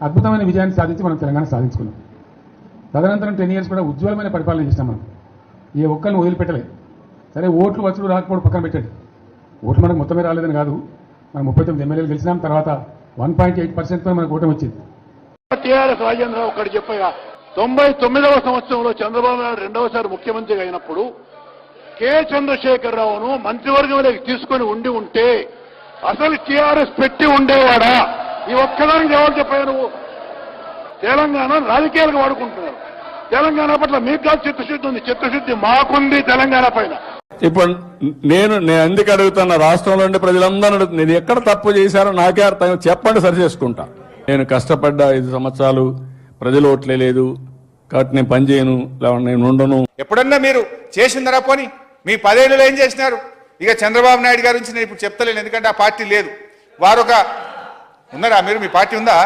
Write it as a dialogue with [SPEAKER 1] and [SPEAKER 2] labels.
[SPEAKER 1] అద్భుతమైన విజయాన్ని సాధించి మనం తెలంగాణ సాధించుకున్నాం. తదనంతరం టెన్ ఇయర్స్ కూడా ఉజ్వలమైన పరిపాలన చేసినాం మనం. ఏ ఒక్కరిని వదిలిపెట్టలేదు సరే ఓట్లు వచ్చుడు రాకపోవడం పక్కన పెట్టండి. ఓట్లు మనకు మొత్తమే రాలేదని కాదు. మనం ముప్పై తొమ్మిది ఎమ్మెల్యేలు గెలిచినాం తర్వాత వన్ పాయింట్ ఎయిట్ పర్సెంట్ మనకు ఓటమి వచ్చింది.
[SPEAKER 2] టీఆర్ఎస్ రాజేంద్రరావు ఒకటి చెప్పగా తొంభై తొమ్మిదవ సంవత్సరంలో చంద్రబాబు నాయుడు రెండవసారి ముఖ్యమంత్రి అయినప్పుడు కె. చంద్రశేఖరరావును మంత్రివర్గంలోకి తీసుకొని ఉండి ఉంటే అసలు టీఆర్ఎస్ పెట్టి ఉండేవాడా? ఈ ఒక్కదానికి జవాబు చెప్పావు నువ్వు? తెలంగాణ రాజకీయాలకు వాడుకుంటున్నారు. తెలంగాణ పట్ల మీకు కాదు చిత్తశుద్ధి ఉంది. చిత్తశుద్ధి మాకుంది తెలంగాణ పైన.
[SPEAKER 3] ఇప్పుడు నేను నేను ఎందుకు అడుగుతున్నా? రాష్ట్రంలో ఉండే ప్రజలందరూ అడుగుతున్నా ఇది ఎక్కడ తప్పు చేశారో నాకే అర్థం. చెప్పండి సరి చేసుకుంటా. నేను కష్టపడ్డ ఐదు సంవత్సరాలు. ప్రజలు ఓట్లే లేదు. కాబట్టి నేను పని చేయను. లేకుంటే నేను ఉండను.
[SPEAKER 4] ఎప్పుడన్నా మీరు చేసిందరా పోని. మీ పదేళ్ళలో ఏం చేసినారు? ఇక చంద్రబాబు నాయుడు గారి గురించి నేను ఇప్పుడు చెప్తలేను. ఎందుకంటే ఆ పార్టీ లేదు. వారు ఒక ఉన్నారా? మీరు మీ పార్టీ ఉందా?